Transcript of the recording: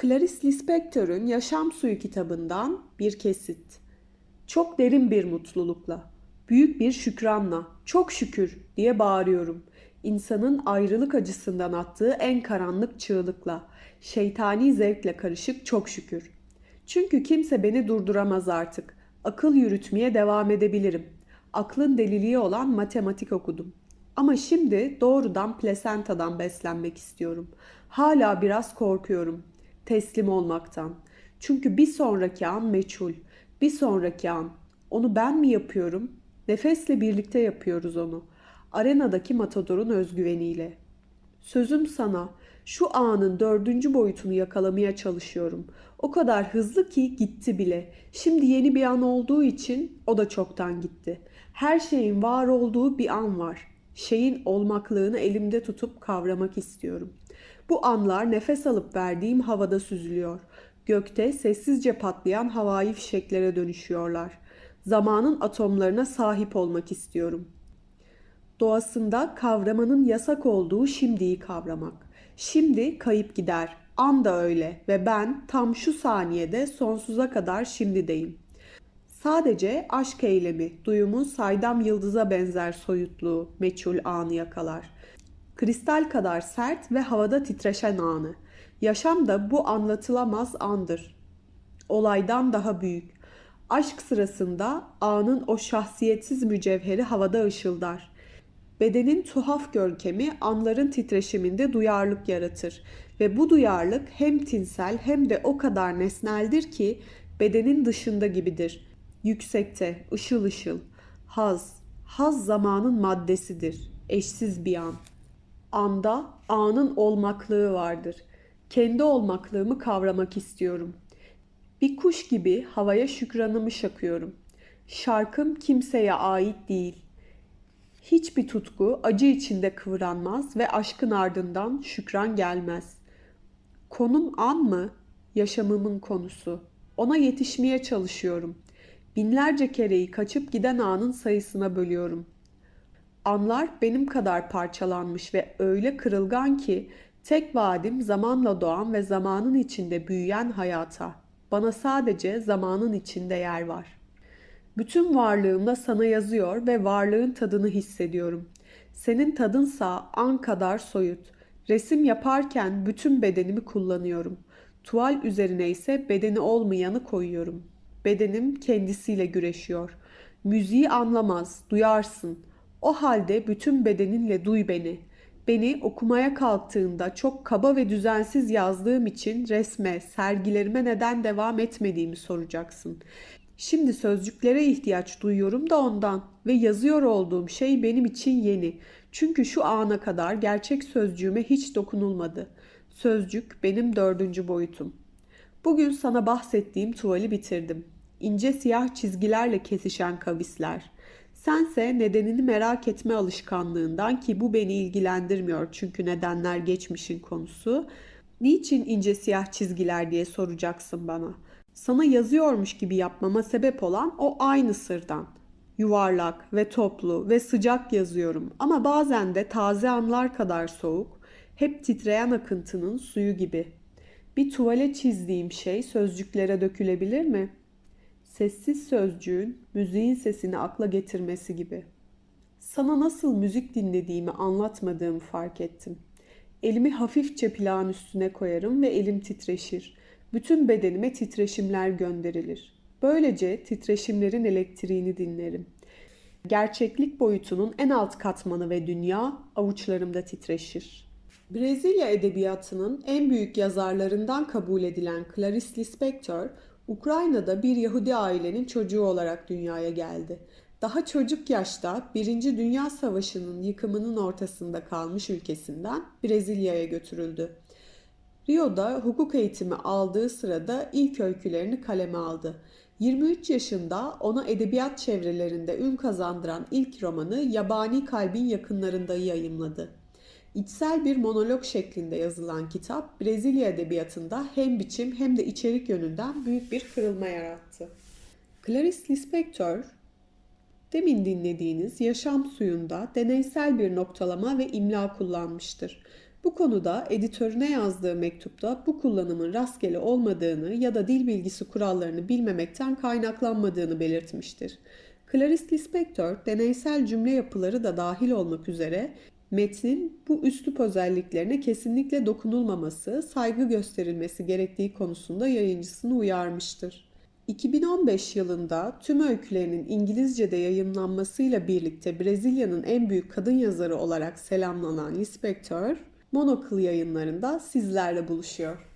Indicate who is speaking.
Speaker 1: Clarice Lispector'un Yaşam Suyu kitabından bir kesit. Çok derin bir mutlulukla, büyük bir şükranla, çok şükür diye bağırıyorum. İnsanın ayrılık acısından attığı en karanlık çığlıkla, şeytani zevkle karışık çok şükür. Çünkü kimse beni durduramaz artık. Akıl yürütmeye devam edebilirim. Aklın deliliği olan matematik okudum. Ama şimdi doğrudan plasentadan beslenmek istiyorum. Hala biraz korkuyorum teslim olmaktan. Çünkü bir sonraki an meçhul. Bir sonraki an. Onu ben mi yapıyorum? Nefesle birlikte yapıyoruz onu. Arenadaki matadorun özgüveniyle. Sözüm sana. Şu anın dördüncü boyutunu yakalamaya çalışıyorum. O kadar hızlı ki gitti bile. Şimdi yeni bir an olduğu için o da çoktan gitti. Her şeyin var olduğu bir an var. Şeyin olmaklığını elimde tutup kavramak istiyorum. Bu anlar nefes alıp verdiğim havada süzülüyor. Gökte sessizce patlayan havai fişeklere dönüşüyorlar. Zamanın atomlarına sahip olmak istiyorum. Doğasında kavramanın yasak olduğu şimdiyi kavramak. Şimdi kayıp gider. An da öyle ve ben tam şu saniyede sonsuza kadar şimdideyim. Sadece aşk eylemi, duyumun saydam yıldıza benzer soyutluğu, meçhul anı yakalar. Kristal kadar sert ve havada titreşen anı. Yaşam da bu anlatılamaz andır. Olaydan daha büyük. Aşk sırasında anın o şahsiyetsiz mücevheri havada ışıldar. Bedenin tuhaf görkemi anların titreşiminde duyarlılık yaratır ve bu duyarlılık hem tinsel hem de o kadar nesneldir ki bedenin dışında gibidir. Yüksekte, ışıl ışıl. Haz, haz zamanın maddesidir. Eşsiz bir an. Anda anın olmaklığı vardır. Kendi olmaklığımı kavramak istiyorum. Bir kuş gibi havaya şükranımı şakıyorum. Şarkım kimseye ait değil. Hiçbir tutku acı içinde kıvranmaz ve aşkın ardından şükran gelmez. Konum an mı? Yaşamımın konusu. Ona yetişmeye çalışıyorum. Binlerce kereyi kaçıp giden anın sayısına bölüyorum. Anlar benim kadar parçalanmış ve öyle kırılgan ki tek vaadim zamanla doğan ve zamanın içinde büyüyen hayata. Bana sadece zamanın içinde yer var. Bütün varlığımla sana yazıyor ve varlığın tadını hissediyorum. Senin tadınsa an kadar soyut. Resim yaparken bütün bedenimi kullanıyorum. Tuval üzerine ise bedeni olmayanı koyuyorum. Bedenim kendisiyle güreşiyor. Müziği anlamaz, duyarsın. O halde bütün bedeninle duy beni. Beni okumaya kalktığında çok kaba ve düzensiz yazdığım için resme, sergilerime neden devam etmediğimi soracaksın. Şimdi sözcüklere ihtiyaç duyuyorum da ondan ve yazıyor olduğum şey benim için yeni. Çünkü şu ana kadar gerçek sözcüğüme hiç dokunulmadı. Sözcük benim dördüncü boyutum. Bugün sana bahsettiğim tuvali bitirdim. İnce siyah çizgilerle kesişen kavisler. Sense nedenini merak etme alışkanlığından ki bu beni ilgilendirmiyor çünkü nedenler geçmişin konusu. Niçin ince siyah çizgiler diye soracaksın bana. Sana yazıyormuş gibi yapmama sebep olan o aynı sırdan. Yuvarlak ve toplu ve sıcak yazıyorum ama bazen de taze anlar kadar soğuk, hep titreyen akıntının suyu gibi. Bir tuvale çizdiğim şey sözcüklere dökülebilir mi?'' Sessiz sözcüğün müziğin sesini akla getirmesi gibi. Sana nasıl müzik dinlediğimi anlatmadığımı fark ettim. Elimi hafifçe plağın üstüne koyarım ve elim titreşir. Bütün bedenime titreşimler gönderilir. Böylece titreşimlerin elektriğini dinlerim. Gerçeklik boyutunun en alt katmanı ve dünya avuçlarımda titreşir. Brezilya edebiyatının en büyük yazarlarından kabul edilen Clarice Lispector, Ukrayna'da bir Yahudi ailenin çocuğu olarak dünyaya geldi. Daha çocuk yaşta Birinci Dünya Savaşı'nın yıkımının ortasında kalmış ülkesinden Brezilya'ya götürüldü. Rio'da hukuk eğitimi aldığı sırada ilk öykülerini kaleme aldı. 23 yaşında ona edebiyat çevrelerinde ün kazandıran ilk romanı Yabani Kalbin Yakınlarında yayımladı. İçsel bir monolog şeklinde yazılan kitap Brezilya edebiyatında hem biçim hem de içerik yönünden büyük bir kırılma yarattı. Clarice Lispector, demin dinlediğiniz Yaşam Suyu'nda deneysel bir noktalama ve imla kullanmıştır. Bu konuda editörüne yazdığı mektupta bu kullanımın rastgele olmadığını ya da dil bilgisi kurallarını bilmemekten kaynaklanmadığını belirtmiştir. Clarice Lispector, deneysel cümle yapıları da dahil olmak üzere metnin bu üslup özelliklerine kesinlikle dokunulmaması, saygı gösterilmesi gerektiği konusunda yayıncısını uyarmıştır. 2015 yılında tüm öykülerinin İngilizce'de yayımlanmasıyla birlikte Brezilya'nın en büyük kadın yazarı olarak selamlanan Lispector, Monocle yayınlarında sizlerle buluşuyor.